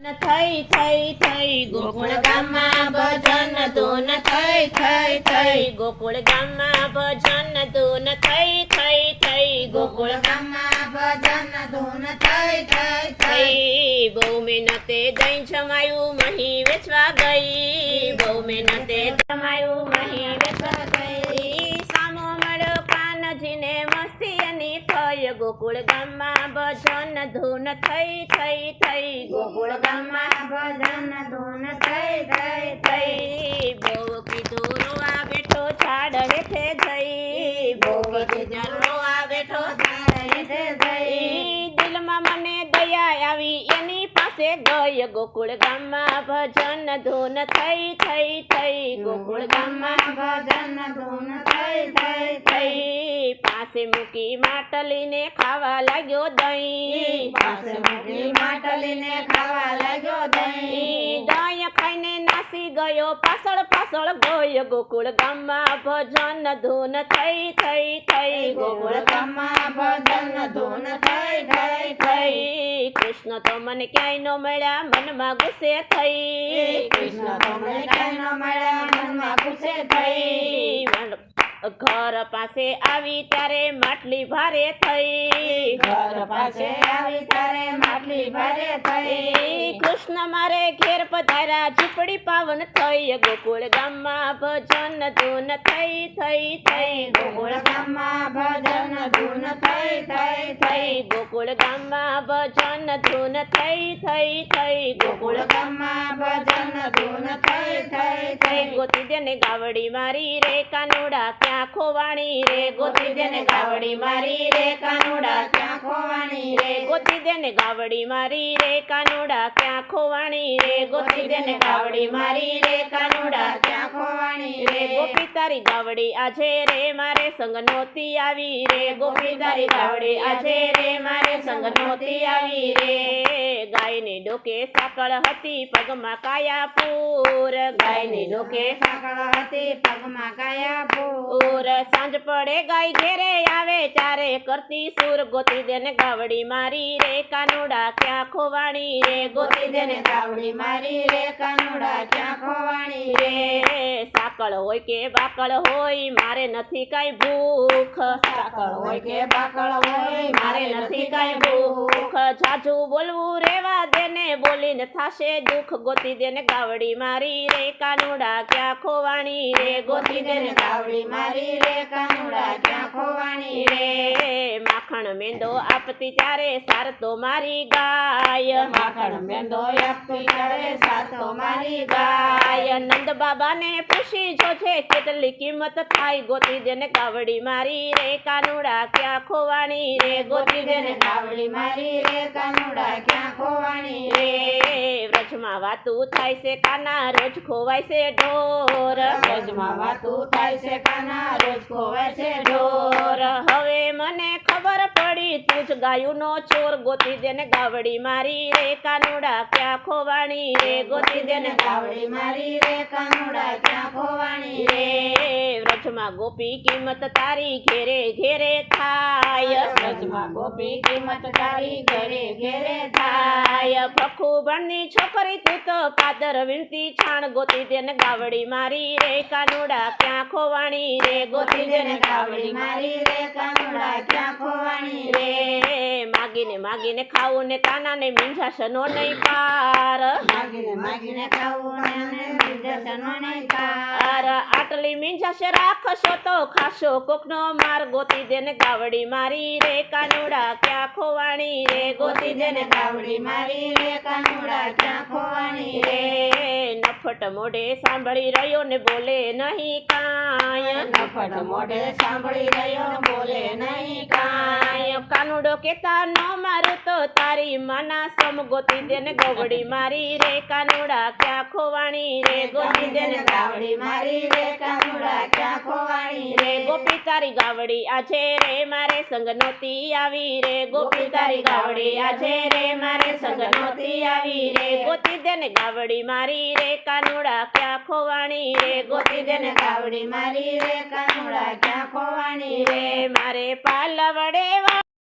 થઈ થઈ થઈ, ગોકુળ ગામમાં ભજન ધૂન થઈ થઈ થઈ, ગોકુળ ગામમાં ભજન ધૂન થઈ થઈ થઈ, ગોકુળ ગામમાં ભજન ધૂન થઈ થઈ થઈ. બહુ મહેનતે દહીં જમાયું, મહી વેચવા ગઈ. બહુ મહેનતે જમાયું, મહી વેચવા ગઈ. સામો મળ્યો કાનજીને ગોકુળ ગામમાં ભજન ધૂન થઈ થઈ થઈ. ગોકુળ ગામમાં ભજન ધૂન થઈ થઈ થઈ. બહુ કીધું રોવા બેઠો છાડ હેઠે જઈ બહુ કીધું રોવા બેઠો મને દયા આવી, એની પાસે ગઈ ગોકુળ ગામમાં ભજન ધૂન થઈ થઈ થઈ. ગોકુળ ગામમાં ભજન ધૂન પાસે મૂકી માટલીને ખાવા લાગ્યો દહીં. પાસે મૂકી માટલીને ખાવા લાગ્યો દહીં. દહીં ખાઈને નાસી ગયો પાછળ પાછળ ગયો ગોકુળ ગામમાં ભજન ધૂન થઈ થઈ થઈ. ગોકુળ ગામમાં ભજન ધૂન થઈ થઈ થઈ. થઈ કૃષ્ણ તો મને ક્યાંય ન મળ્યા મનમાં ગુસ્સે થઈ. કૃષ્ણ તો મને ક્યાંય ન મળ્યા મનમાં ગુસ્સે થઈ. ઘર પાસે આવી ત્યારે માટલી ભારે થઈ. ઘર પાસે આવી ત્યારે માટલી ભારે થઈ. કૃષ્ણ મારે ઘેર પધાર્યા ઝૂંપડી પાવન થઈ. ગોકુળ ગામમાં ભજન ધૂન થઈ થઈ થઈ. ગોકુળ ગામમાં ભજન ધૂન થઈ થઈ થઈ. ગોકુળ ગામમાં ભજન ધૂન થઈ થઈ થઈ. ગોકુળ ગામમાં ભજન ધૂન થઈ ગાવડી મારી રે, કાનુડા ક્યાં ખોવાણી રે? ગોતી દેને ગાવડી મારી રે, કાનુડા ક્યાં ખોવાણી રે? ગોપી તારી ગાવડી આજે રે, મારે સંગ નહોતી આવી રે. ગોપી તારી ગાવડી આજે રે, મારે સંગ નોતી આવી રે. ગાયની ડોકે સાકળ હતી પગમાં કાયા પૂર ગાયની ડોકે સાંકળ હતી પગમાં ગાયા ભોર સાંજ પડે ગાય ઘેરે આવે ચારે કરતી સુર ગોતી દેને ગાવડી મારી રે કાનુડા ક્યાં ખોવાણી રે? ગોતી દેને ગાવડી મારી રે કાનુડા ક્યાં ખોવાણી રે? સાકળ હોય કે બાકળ હોય મારે નથી કાંઈ ભૂખ. સાકળ હોય કે બાકળ હોય મારે નથી કાંઈ ભૂખ. જાજુ બોલવું રેવા બોલીને થાશે દુઃખ ગોતી દેને ગાવડી મારી રે, કાનુડા ક્યાં ખોવાણી રે? ગોતી દેને ગાવડી મારી રે, કાનુડા ક્યાં ખોવાણી રે? માખણ મેંદો આપતી ત્યારે સાર તો મારી ગાય. માખણ મેંદો આપતી ત્યારે સાતો મારી ગાય ગાય. નંદ બાબાને પૂછી જોજે કેટલી કિંમત થાય, ગોતી દેને કાવડી મારી રે, કાનુડા ક્યાં ખોવાણી રે? ગોતી દેને કાવડી મારી રે, કાનુડા ક્યાં ખોવાણી રે? વ્રજમાં વાતું થાય છે, કાના રોજ ખોવાય છે ઢોર. વ્રજમાં વાતું થાય છે, કાના રોજ ખોવાય છે ઢોર. પડી તું જ ગાયુંનો ચોર ગોતી દેને ગાવડી મારી રે કાનુડા, ક્યાં ખોવાણી રે? ગોતી દેને ગાવડી મારી રે કાનુડા, ક્યાં ખોવાણી રે? વ્રજમાં ગોપી કિંમત તારી ઘેરે ઘેરે થાય. વ્રજમાં ગોપી કિંમત તારી ઘેરે ઘેરે થાય. થાય ફખુ બણની છોકરી તું તો પાદર વિનતી છાણ. ગોતી દેને ગાવડી મારી રે કાનુડા, ક્યાં ખોવાણી રે? ગોતી દેને ગાવડી મારી રે કાનુડા, ક્યાં ખોવાણી રે? રે માગીને માગીને ખાવું ને કાનાને સનો નહીં પાર. માગીને માગીને ખાવું ને નહીં આટલી મીંઝાશ રાખશો તો ખાશો કોકનો માર. ગોતી દેને ગાવડી મારી રે કાનુડા ક્યાં ખોવાણી રે? ગોતી દેને ગાવડી મારી રે કાનુડા ક્યાં ખોવાણી રે? નફટ મોઢે સાંભળી રહ્યો ને બોલે નહીં કાંય નફટ મોઢે સાંભળી રહ્યો બોલે નહીં કાંય કાનુડો કેતા ન તો તારી માના સમ ગોતી દેને ગવડી મારી રે, કાનુડા ક્યાં ખોવાણી રે? ગોતી દેને ગાવડી મારી રે, કાનુડા ક્યાં ખોવાણી રે? ગોપી તારી ગાવડી આજે રે, મારે સંગ નોતી આવી રે. ગોપી તારી ગાવડી આજે રે, મારે સંગ નોતી આવી રે. ગોતી દેને ગાવડી મારી રે, કાનુડા ક્યાં ખોવાણી રે? ગોતી દેને ગાવડી મારી રે, કાનુડા ક્યાં ખોવાણી રે? મારે પાલ વડે